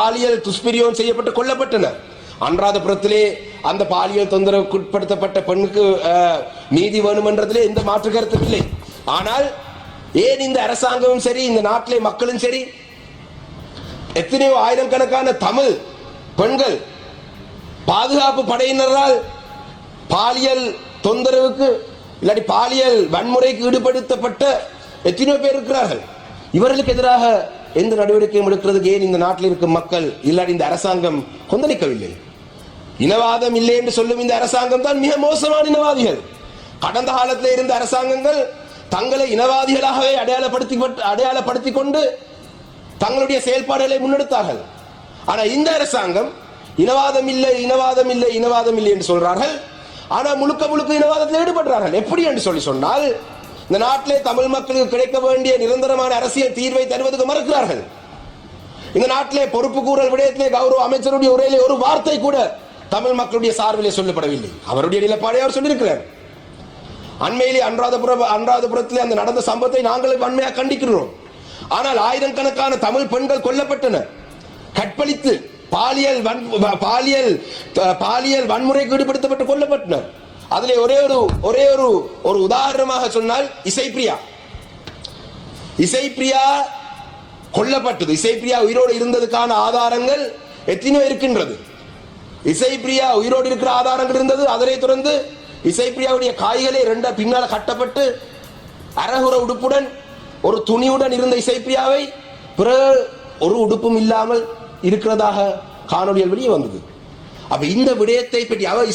பாலியல் துஷ்பிரியம் செய்யப்பட்டு கொல்லப்பட்டனர் அன்றாதபுரத்திலே அந்த பாலியல் தொந்தரவுக்கு உட்படுத்தப்பட்ட பெண்ணுக்கு நீதி வேணுமென்றதிலே எந்த மாற்று கருத்தும் இல்லை. ஆனால் ஏன் இந்த அரசாங்கமும் சரி இந்த நாட்டிலே மக்களும் சரி எத்தனையோ ஆயிரக்கணக்கான தமிழ் பெண்கள் பாதுகாப்பு படையினரால் பாலியல் தொந்தரவுக்கு இல்லாட்டி பாலியல் வன்முறைக்கு ஈடுபடுத்தப்பட்ட எத்தனையோ பேர் இருக்கிறார்கள். இவர்களுக்கு எதிராக எந்த நடவடிக்கையும் எடுக்கிறதுக்கு ஏன் இந்த நாட்டில் இருக்கும் மக்கள் இல்லாடி இந்த அரசாங்கம் கொந்தளிக்கவில்லை? இனவாதம் இல்லை என்று சொல்லும் இந்த அரசாங்கம் தான் மிக மோசமான இனவாதிகள். கடந்த காலத்தில் இருந்த அரசாங்கங்கள் தங்களை இனவாதிகளாகவே அடையாளப்படுத்தி அடையாளப்படுத்திக் கொண்டு தங்களுடைய செயல்பாடுகளை முன்னெடுத்தார்கள். ஆனால் இந்த அரசாங்கம் இனவாதம் இல்லை இனவாதம் இல்லை இனவாதம் இல்லை என்று சொல்றார்கள். ஆனால் முழுக்க முழுக்க இனவாதத்தில் ஈடுபடுறார்கள். எப்படி என்று சொல்லி சொன்னால் இந்த நாட்டிலே தமிழ் மக்களுக்கு கிடைக்க வேண்டிய நிரந்தரமான அரசியல் தீர்வை தருவதற்கு மறுக்கிறார்கள். இந்த நாட்டிலே பொறுப்பு கூறல் விடயத்திலே கௌரவ அமைச்சருடைய உரையிலே ஒரு வார்த்தை கூட தமிழ் மக்களுடைய சார்பிலே சொல்லப்படவில்லை. அவருடைய நிலைப்பாடை அவர் சொல்லியிருக்கிறார். அண்மையிலே அன்றாதபுர அன்றாதபுரத்திலே அந்த நடந்த சம்பவத்தை நாங்கள் வன்மையாக கண்டிக்கிறோம். ஆனால் ஆயிரக்கணக்கான தமிழ் பெண்கள் கொல்லப்பட்டனர் கற்பழித்து பாலியல் வன் பாலியல் பாலியல் வன்முறைக்கு ஈடுபடுத்தப்பட்டு கொல்லப்பட்டனர். அதுல ஒரே ஒரு ஒரே ஒரு ஒரு உதாரணமாக சொன்னால் இசைப்பிரியா. இசைப்பிரியா கொல்லப்பட்டது. இசைப்பிரியா உயிரோடு இருந்ததுக்கான ஆதாரங்கள் எத்தனையோ இருக்கின்றது. இசைப்பிரியா உயிரோடு இருக்கிற ஆதாரங்கள் இருந்தது. அதனை தொடர்ந்து இசைப்பிரியாவுடைய காய்களை ரெண்ட பின்னால கட்டப்பட்டு அரகுர உடுப்புடன் ஒரு துணியுடன் இருந்த இசைப்பிரியாவை பிறகு ஒரு உடுப்பும் இல்லாமல் இருக்கிறதாக காணொலிகள் வெளியே வந்தது. அப்ப இந்த விடயத்தை பற்றி அவர்